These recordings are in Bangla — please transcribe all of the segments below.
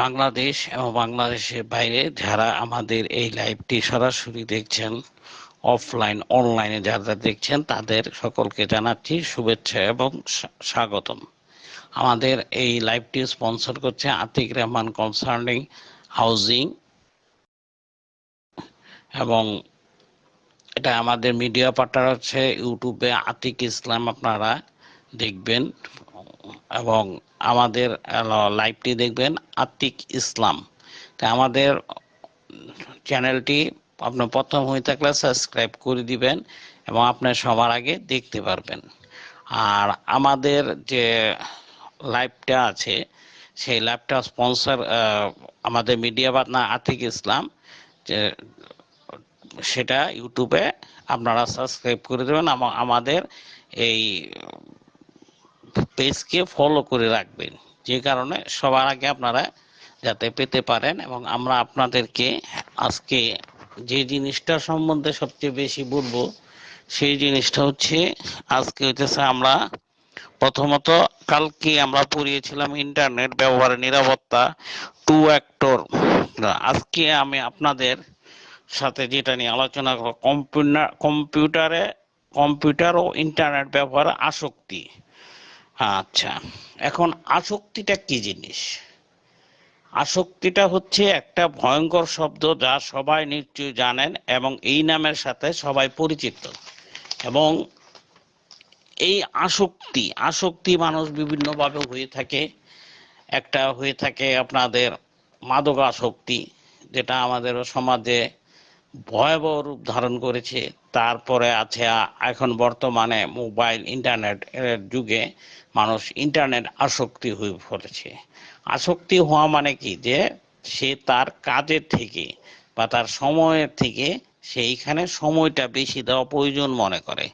বাংলাদেশ এবং বাংলাদেশের বাইরে যারা আমাদের এই লাইভটি সরাসরি দেখছেন, অফলাইন, অনলাইনে যারা দেখছেন, তাদের সকলকে জানাচ্ছি শুভেচ্ছা এবং স্বাগতম। আমাদের এই লাইভটি স্পন্সর করছে আতিক রহমান কনসার্নিং হাউজিং এবং এটা আমাদের মিডিয়া পার্টনার হচ্ছে ইউটিউবে আতিক ইসলাম, আপনারা দেখবেন। এবং আমাদের লাইভটি দেখবেন, আতিক ইসলাম। তা আমাদের চ্যানেলটি আপনার প্রথম হয়ে থাকলে সাবস্ক্রাইব করে দিবেন এবং আপনার সবার আগে দেখতে পারবেন। আর আমাদের যে লাইভটা আছে, সেই লাইভটা স্পন্সর আমাদের মিডিয়া পার্টনার আতিক ইসলাম, যে সেটা ইউটিউবে আপনারা সাবস্ক্রাইব করে দেবেন। এবং আমাদের এই পেজকে ফলো করে রাখবেন। যে কারণে সবার আগে আপনারা যাতে পেতে পারেন এবং আমরা আপনাদেরকে আজকে যে জিনিসটা সম্বন্ধে সবচেয়ে বেশি বলব, সেই জিনিসটা হচ্ছে, আজকে হইতেছে আমরা প্রথমত কালকে আমরা পড়িয়েছিলাম ইন্টারনেট ব্যবহারের নিরাপত্তা টু অ্যাক্টর আজকে আমি আপনাদের সাথে যেটা নিয়ে আলোচনা করব কম্পিউটার কম্পিউটারে কম্পিউটার ও ইন্টারনেট ব্যবহার আসক্তি। আচ্ছা এখন আসক্তিটা কি জিনিস? আসক্তিটা হচ্ছে একটা ভয়ঙ্কর শব্দ যা সবাই নিশ্চয়ই জানেন এবং এই নামের সাথে সবাই পরিচিত। এবং এই আসক্তি আসক্তি মানুষ বিভিন্নভাবে হয়ে থাকে। একটা হয়ে থাকে আপনাদের মাদক আসক্তি যেটা আমাদের সমাজে ভয়াবহ রূপ ধারণ করেছে। তারপরে আছে এখন বর্তমানে মোবাইল ইন্টারনেট এর যুগে মানুষ ইন্টারনেট আসক্তি হয়ে পড়েছে। আসক্তি হওয়া মানে কি? যে সে তার কাজের থেকে বা তার সময়ের থেকে সেইখানে সময়টা বেশি দেওয়া প্রয়োজন মনে করে।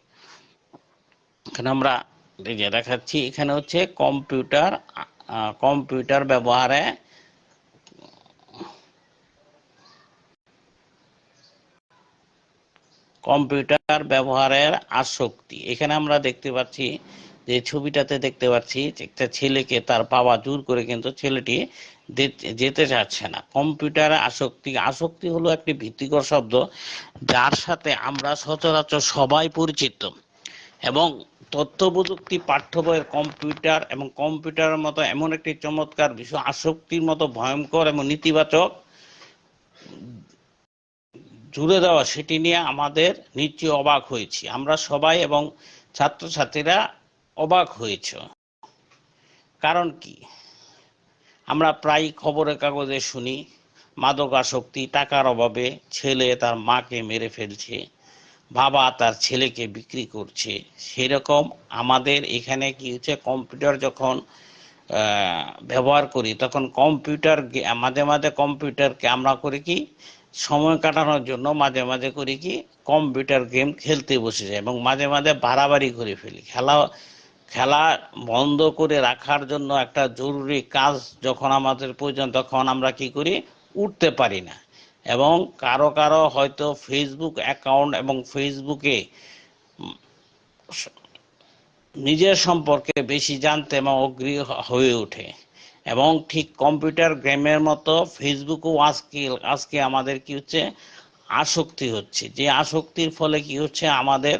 এখানে আমরা যে দেখাচ্ছি, এখানে হচ্ছে কম্পিউটার কম্পিউটার ব্যবহারে কম্পিউটার ব্যবহারের আসক্তি। এখানে আমরা দেখতে পাচ্ছি যে ছবিটাতে দেখতে পাচ্ছি একটা ছেলেকে তার বাবা জোর করে কিন্তু ছেলেটি যেতে চাচ্ছে না। কম্পিউটার আসক্তি আসক্তি হলো একটি ভীতিকর শব্দ যার সাথে আমরা সচরাচর সবাই পরিচিত। এবং তথ্য প্রযুক্তি পাঠ্য বইয়ের কম্পিউটার এবং কম্পিউটারের মতো এমন একটি চমৎকার বিষয়, আসক্তির মতো ভয়ঙ্কর এবং নেতিবাচক জুড়ে দেওয়া, সেটি নিয়ে আমাদের নিশ্চয়ই অবাক হয়েছি। আমরা সবাই এবং ছাত্রছাত্রীরা অবাক হয়েছ। কারণ কি? আমরা প্রায় খবরের কাগজে শুনি মাদক আসক্তি টাকার অভাবে ছেলে তার মাকে মেরে ফেলছে, বাবা তার ছেলেকে বিক্রি করছে। সেরকম আমাদের এখানে কি হচ্ছে, কম্পিউটার যখন ব্যবহার করি, তখন কম্পিউটার মাঝে মাঝে কম্পিউটারকে আমরা করি কি সময় কাটানোর জন্য মাঝে মাঝে করি কি কম্পিউটার গেম খেলতে বসে যাই এবং মাঝে মাঝে বাড়াবাড়ি করে ফেলি। খেলা খেলা বন্ধ করে রাখার জন্য একটা জরুরি কাজ যখন আমাদের প্রয়োজন তখন আমরা কি করি, উঠতে পারি না। এবং কারও কারও হয়তো ফেসবুক অ্যাকাউন্ট এবং ফেসবুকে নিজের সম্পর্কে বেশি জানতে এবং অগ্রী হয়ে ওঠে। এবং ঠিক কম্পিউটার গেমের মতো ফেসবুকও আজকে আজকে আমাদের কি হচ্ছে? আসক্তি হচ্ছে। যে আসক্তির ফলে কি হচ্ছে? আমাদের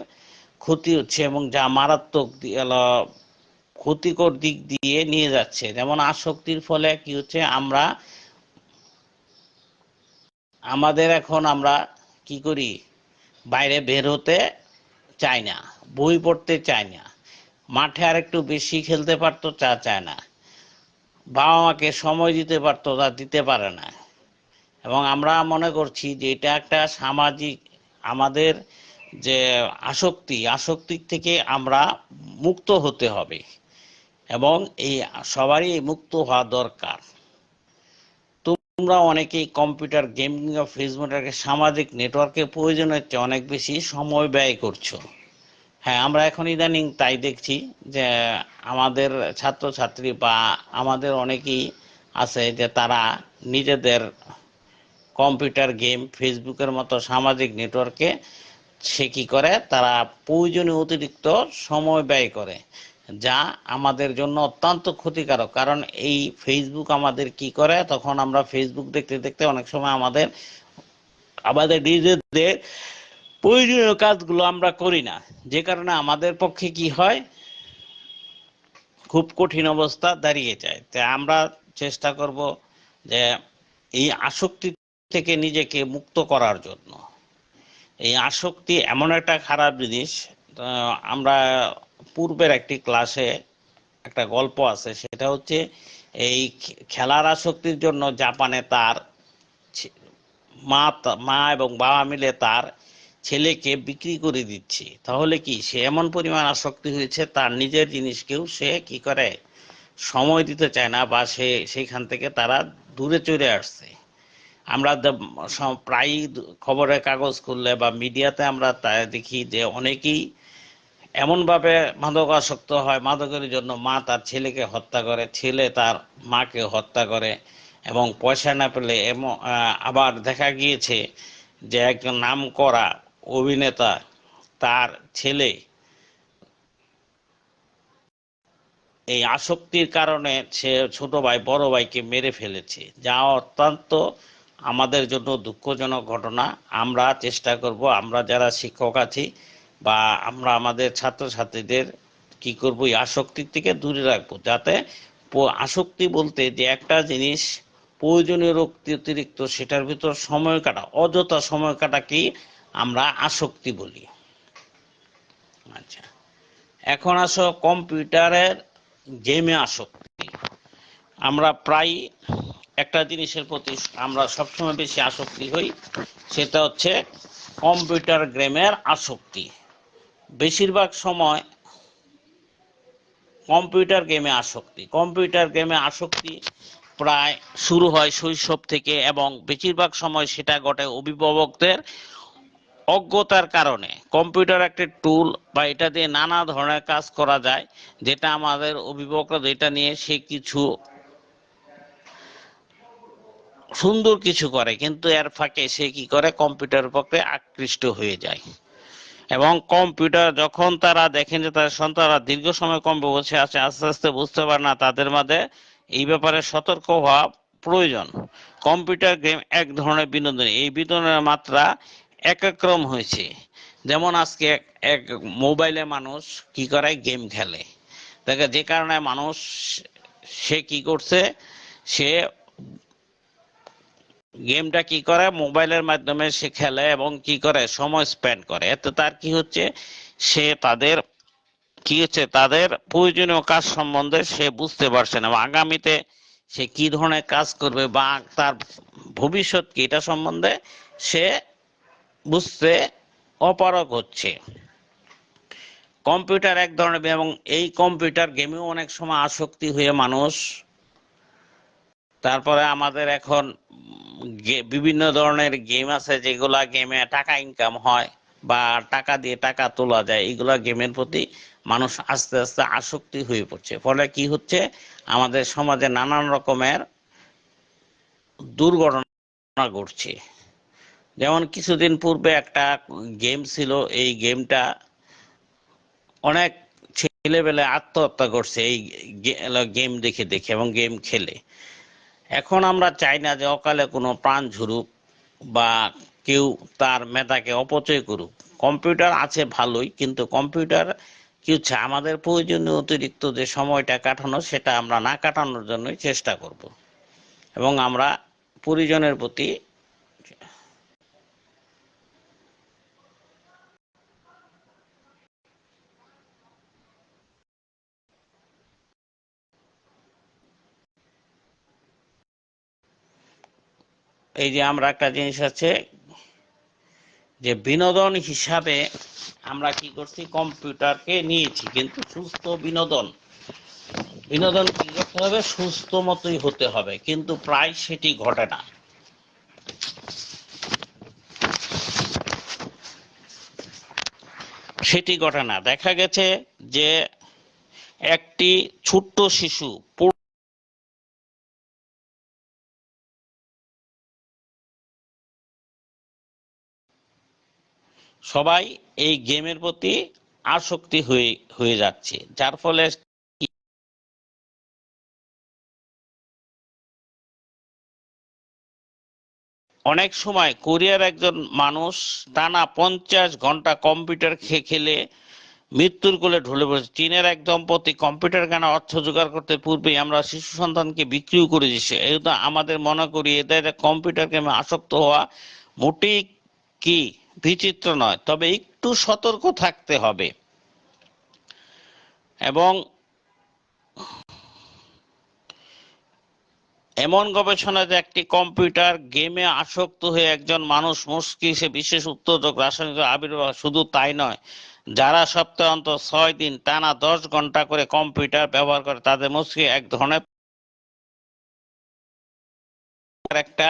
ক্ষতি হচ্ছে এবং যা মারাত্মক ক্ষতিকর দিক দিয়ে নিয়ে যাচ্ছে। যেমন আসক্তির ফলে কি হচ্ছে? আমরা, আমাদের এখন আমরা কি করি? বাইরে বের হতে চাই না, বই পড়তে চাই না। মাঠে আর একটু বেশি খেলতে পারতো তা চায় না। বাবা মাকে সময় দিতে পারতো তা দিতে পারে না। এবং আমরা মনে করছি যে এটা একটা সামাজিক, আমাদের যে আসক্তি আসক্তি থেকে আমরা মুক্ত হতে হবে। এবং এই সবারই মুক্ত হওয়া দরকার। তোমরা অনেকেই কম্পিউটার, গেম কিংবা ফেসবুকে, সামাজিক নেটওয়ার্কের প্রয়োজনের চেয়ে অনেক বেশি সময় ব্যয় করছ। হ্যাঁ আমরা এখন ইদানিং তাই দেখছি যে আমাদের ছাত্রছাত্রী বা আমাদের অনেকেই আছে যে তারা নিজেদের কম্পিউটার গেম, ফেসবুকের মতো সামাজিক নেটওয়ার্কে সে কি করে? তারা প্রয়োজনীয় অতিরিক্ত সময় ব্যয় করে, যা আমাদের জন্য অত্যন্ত ক্ষতিকারক। কারণ এই ফেসবুক আমাদের কি করে? তখন আমরা ফেসবুক দেখতে দেখতে অনেক সময় আমাদের আমাদের নিজেদের প্রয়োজনীয় কাজগুলো আমরা করি না। যে কারণে আমাদের পক্ষে কি হয়, খুব কঠিন অবস্থা দাঁড়িয়ে যায়। তাই আমরা চেষ্টা করব যে এই আসক্তি থেকে নিজেকে মুক্ত করার জন্য। এই আসক্তি এমন একটা খারাপ জিনিস আমরা পূর্বের একটি ক্লাসে একটা গল্প আছে, সেটা হচ্ছে এই খেলার আসক্তির জন্য জাপানে তার মা মা এবং বাবা মিলে তার ছেলেকে বিক্রি করে দিচ্ছে। তাহলে কি সে এমন পরিমাণ আসক্তি হয়েছে, তার নিজের জিনিসকেও সে কি করে? সময় দিতে চায় না বা সে সেইখান থেকে তারা দূরে চলে আসছে। আমরা প্রায়ই খবরের কাগজ খুললে বা মিডিয়াতে আমরা তা দেখি যে অনেকেই এমনভাবে মাদক আসক্ত হয়, মাদকের জন্য মা তার ছেলেকে হত্যা করে, ছেলে তার মাকে হত্যা করে এবং পয়সা না পেলে এমন আবার দেখা গিয়েছে যে একজন নাম করা অভিনেতা, তার ছেলে। এই আসক্তির কারণে সে ছোট ভাই, বড় ভাইকে মেরে ফেলেছে। যা অত্যন্ত আমাদের জন্য দুঃখজনক ঘটনা। আমরা চেষ্টা করব, আমরা যারা শিক্ষক আছি বা আমরা আমাদের ছাত্রছাত্রীদের কি করব, এই আসক্তির থেকে দূরে রাখব। যাতে আসক্তি বলতে যে একটা জিনিস প্রয়োজনীয় অতিরিক্ত, সেটার ভিতর সময় কাটা, অযথা সময় কাটাকেই আমরা আসক্তি বলি। আচ্ছা এখন আসো কম্পিউটারের গেমে আসক্তি। আমরা প্রায় একটা জিনিসের প্রতি আমরা সবসময় বেশি আসক্তি হই, সেটা হচ্ছে কম্পিউটার গেমের আসক্তি। বেশিরভাগ সময় কম্পিউটার গেমে আসক্তি। কম্পিউটার গেমে আসক্তি প্রায় শুরু হয় শৈশব থেকে এবং বেশিরভাগ সময় সেটা ঘটে অভিভাবকদের অজ্ঞতার কারণে। কম্পিউটার একটি টুল বা এটা দিয়ে নানা ধরনের কাজ করা যায়, যেটা আমাদের অভিভাবকরা যেটা নিয়ে সে কিছু সুন্দর কিছু করে, কিন্তু এর ফাঁকে সে কি করে? কম্পিউটার পক্ষে আকৃষ্ট হয়ে যায়। এবং কম্পিউটার যখন তারা দেখেন যে তাদের সন্তানরা দীর্ঘ সময় কম বসে আছে, আস্তে আস্তে বুঝতে পারে না তাদের মাঝে এই ব্যাপারে সতর্ক হওয়া প্রয়োজন। কম্পিউটার গেম এক ধরনের বিনোদন। এই বিনোদনের মাত্রা এক এক হয়েছে। যেমন আজকে এক- মোবাইলে মানুষ কি করে? গেম খেলে। দেখে, যে কারণে মানুষ সে কি করছে? সে গেমটা কি করে? মোবাইলের মাধ্যমে সে খেলে এবং কি করে? সময় স্পেন্ড করে। এতে তার কি হচ্ছে? সে তাদের কি হচ্ছে? তাদের প্রয়োজনীয় কাজ সম্বন্ধে সে বুঝতে পারছে না। আগামীতে সে কি ধরনের কাজ করবে? বা তার ভবিষ্যৎ কি? এটা সম্বন্ধে সে বুঝতে অপারগ হচ্ছে। কম্পিউটার এক ধরনের এবং এই কম্পিউটার গেমেও অনেক সময় আসক্তি হয়ে মানুষ। তারপরে আমাদের এখন বিভিন্ন ধরনের গেম আছে যেগুলা গেমে টাকা ইনকাম হয় বা টাকা দিয়ে টাকা তোলা যায়, এইগুলা গেমের প্রতি মানুষ আস্তে আস্তে আসক্তি হয়ে পড়ছে। ফলে কি হচ্ছে? আমাদের সমাজে নানান রকমের দুর্ঘটনা ঘটছে। যেমন কিছুদিন পূর্বে একটা গেম ছিল, এই গেমটা অনেক ছেলেবেলে আত্মহত্যা করছে, এই গেম দেখে দেখে এবং গেম খেলে। এখন আমরা চাই না যে অকালে কোনো প্রাণ ঝুরুক বা কেউ তার মেধাকে অপচয় করুক। কম্পিউটার আছে ভালোই, কিন্তু কম্পিউটার কি হচ্ছে, আমাদের প্রয়োজনীয় অতিরিক্ত যে সময়টা কাটানো, সেটা আমরা না কাটানোর জন্যই চেষ্টা করব। এবং আমরা পরিজনের প্রতি এই যে আমরা একটা জিনিস আছে, যে বিনোদন হিসাবে আমরা কি করছি, কম্পিউটারকে নিয়েছি, কিন্তু সুস্থ বিনোদন বিনোদন কি করতে হবে? সুস্থ মতোই হতে হবে, কিন্তু প্রায় সেটি ঘটে না। সেটি ঘটে না। দেখা গেছে যে একটি ছোট্ট শিশু সবাই এই গেমের প্রতি আসক্তি হয়ে হয়ে যাচ্ছে। যার ফলে অনেক সময় কোরিয়ার একজন মানুষ টানা পঞ্চাশ ঘণ্টা কম্পিউটার খেলে মৃত্যুর কোলে ঢলে পড়েছে। চীনের এক দম্পতি কম্পিউটার কেনা অর্থ জোগাড় করতে পূর্বেই আমরা শিশু সন্তানকে বিক্রিও করে দিচ্ছি এই আমাদের মনে করি এদের কম্পিউটার গেমে আসক্ত হওয়া মোটেই কি বিচিত্র নয়, তবে একটু সতর্ক থাকতে হবে। এবং এমন গবেষণা যে একটি কম্পিউটার গেমে আসক্ত হয়ে একজন মানুষ মস্তিষ্কে বিশেষ উত্তেজক রাসায়নিক আবির্ভাব শুধু তাই নয়, যারা সপ্তাহে অন্তর ছয় দিন টানা দশ ঘণ্টা করে কম্পিউটার ব্যবহার করে, তাদের মস্তিষ্কে এক ধরনের একটা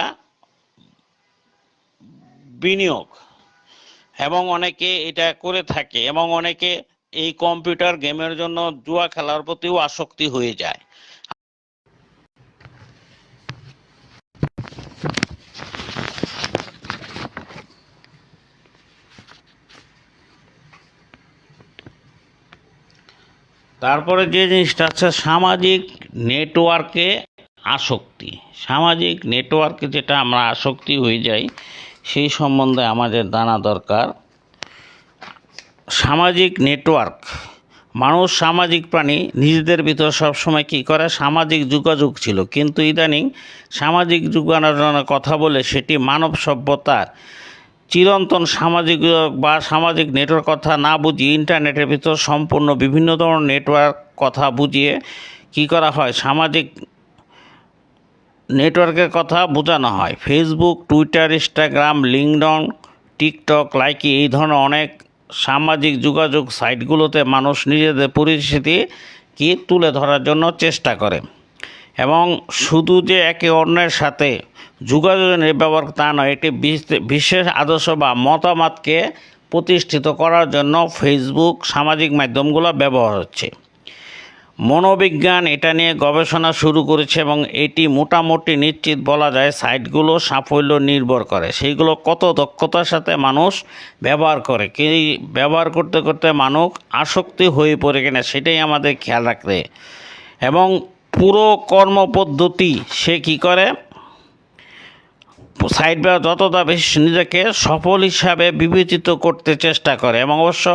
বিনিয়োগ। এবং অনেকে এটা করে থাকে এবং অনেকে এই কম্পিউটার গেমের জন্য জুয়া খেলার প্রতিও আসক্তি হয়ে যায়। তারপরে যে জিনিসটা আছে, সামাজিক নেটওয়ার্কে আসক্তি। সামাজিক নেটওয়ার্কে যেটা আমরা আসক্তি হয়ে যাই সেই সম্বন্ধে আমাদের জানা দরকার। সামাজিক নেটওয়ার্ক। মানুষ সামাজিক প্রাণী, নিজেদের ভিতর সবসময় কী করে? সামাজিক যোগাযোগ ছিল। কিন্তু ইদানিং সামাজিক যোগাযোগের কথা বলে সেটি মানব সভ্যতার চিরন্তন সামাজিক বা সামাজিক নেটওয়ার্ক কথা না বুঝিয়ে ইন্টারনেটের ভিতর সম্পূর্ণ বিভিন্ন ধরনের নেটওয়ার্ক কথা বুঝিয়ে কি করা হয়? সামাজিক নেটওয়ার্কের কথা বোঝানো হয়। Facebook Twitter Instagram LinkedIn TikTok Likee এই ধরনের অনেক সামাজিক যোগাযোগ সাইটগুলোতে মানুষ নিজেদের পরিস্থিতি কি তুলে ধরার জন্য চেষ্টা করে। এবং শুধু যে একে অন্যের সাথে যোগাযোগের ব্যবহার তা নয়, একটি বিশ- বিশেষ আদর্শ বা মতামতকে প্রতিষ্ঠিত করার জন্য ফেসবুক সামাজিক মাধ্যমগুলো ব্যবহার হচ্ছে। মনোবিজ্ঞান এটা নিয়ে গবেষণা শুরু করেছে এবং এটি মোটামুটি নিশ্চিত বলা যায় সাইটগুলো সাফল্য নির্ভর করে। সেইগুলো কত দক্ষতার সাথে মানুষ ব্যবহার করে, কি ব্যবহার করতে করতে মানুষ আসক্তি হয়ে পড়ে কিনা সেটাই আমাদের খেয়াল রাখতে। এবং পুরো কর্মপদ্ধতি সে কি করে? সাইড বা যতটা বেশি নিজেকে সফল হিসাবে বিবেচিত করতে চেষ্টা করে এবং অবশ্য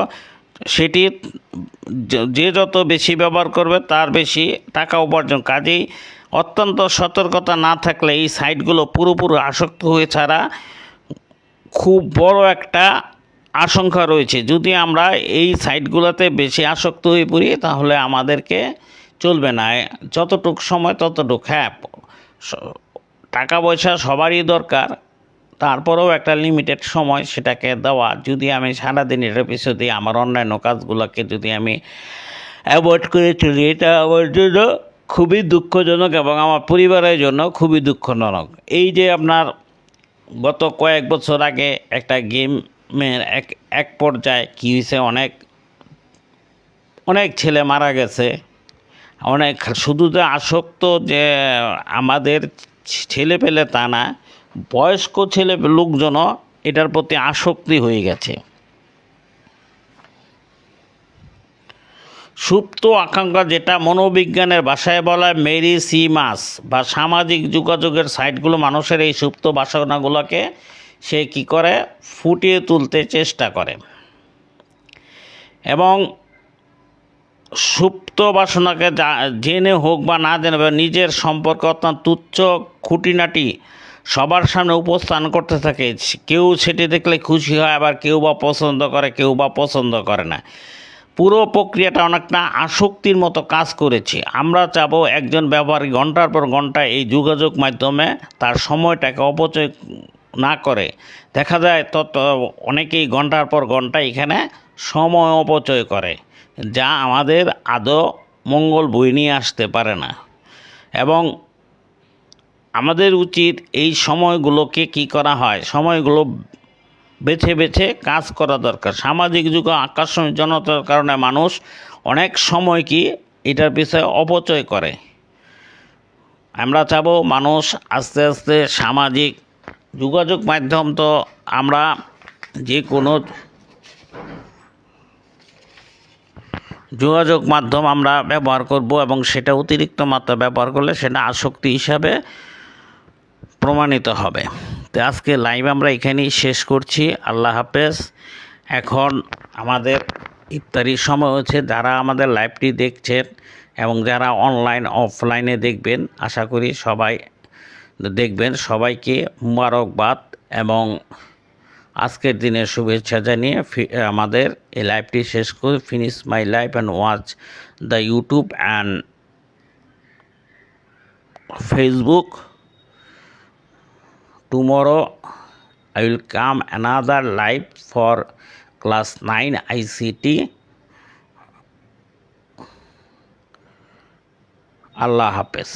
সেটি যে- যত বেশি ব্যবহার করবে তার বেশি টাকা উপার্জন। কাজেই অত্যন্ত সতর্কতা না থাকলে এই সাইটগুলো পুরোপুরি আসক্ত হয়ে ছাড়া খুব বড় একটা আশঙ্কা রয়েছে। যদি আমরা এই সাইটগুলোতে বেশি আসক্ত হয়ে পড়ি, তাহলে আমাদেরকে চলবে না। যতটুক সময় ততটুক। হ্যাঁ টাকা পয়সা সবারই দরকার। তারপরেও একটা লিমিটেড সময় সেটাকে দেওয়া। যদি আমি সারাদিন এটার পিছনে আমার অন্যান্য কাজগুলোকে যদি আমি অ্যাভয়েড করে চলি, এটা আমার জন্য খুবই দুঃখজনক এবং আমার পরিবারের জন্য খুবই দুঃখজনক। এই যে আপনার গত কয়েক বছর আগে একটা গেমের এক এক পর্যায়ে কী হয়েছে? অনেক অনেক ছেলে মারা গেছে। অনেক, শুধু যে আসক্ত যে আমাদের ছেলে পেলে তা না বয়স্ক ছেলে লোকজনও এটার প্রতি আসক্তি হয়ে গেছে। সুপ্ত আকাঙ্ক্ষা যেটা মনোবিজ্ঞানের ভাষায় বলা মেরি সি মাস বা সামাজিক যোগাযোগের সাইটগুলো মানুষের এই সুপ্ত বাসনাগুলোকে সে কি করে? ফুটিয়ে তুলতে চেষ্টা করে। এবং সুপ্ত বাসনাকে জেনে হোক বা না জেনে নিজের সম্পর্কে অত্যন্ত তুচ্ছ খুঁটিনাটি সবার সামনে উপস্থান করতে থাকে। কেউ সেটি দেখলে খুশি হয়, আবার কেউ বা পছন্দ করে, কেউ বা পছন্দ করে না। পুরো প্রক্রিয়াটা অনেকটা আসক্তির মতো কাজ করেছে। আমরা চাবো একজন ব্যবহারী ঘণ্টার পর ঘণ্টা এই যোগাযোগ মাধ্যমে তার সময়টাকে অপচয় না করে। দেখা যায়, তত অনেকেই ঘণ্টার পর ঘণ্টা এখানে সময় অপচয় করে, যা আমাদের আদৌ মঙ্গল বই নিয়ে আসতে পারে না। এবং আমাদের উচিত এই সময়গুলোকে কি করা হয়? সময়গুলো বেছে বেছে কাজ করা দরকার। সামাজিক যুগ আকর্ষণ জনতার কারণে মানুষ অনেক সময় কি এটার পিছনে অপচয় করে। আমরা চাবো মানুষ আস্তে আস্তে সামাজিক যোগাযোগ মাধ্যম তো আমরা যে কোনো যোগাযোগ মাধ্যম আমরা ব্যবহার করব এবং সেটা অতিরিক্ত মাত্রা ব্যবহার করলে সেটা আসক্তি হিসাবে প্রমাণিত হবে। তো আজকে লাইভ আমরা এখানেই শেষ করছি। আল্লাহ হাফেজ। এখন আমাদের ইফতারির সময় হচ্ছে যারা আমাদের লাইভটি দেখছেন এবং যারা অনলাইন অফলাইনে দেখবেন, আশা করি সবাই দেখবেন। সবাইকে মুবারকবাদ এবং আজকের দিনের শুভেচ্ছা জানিয়ে আমাদের এই লাইভটি শেষ করে। Finish my life and watch the YouTube and Facebook tomorrow i will come another live for class 9 ict allah hafiz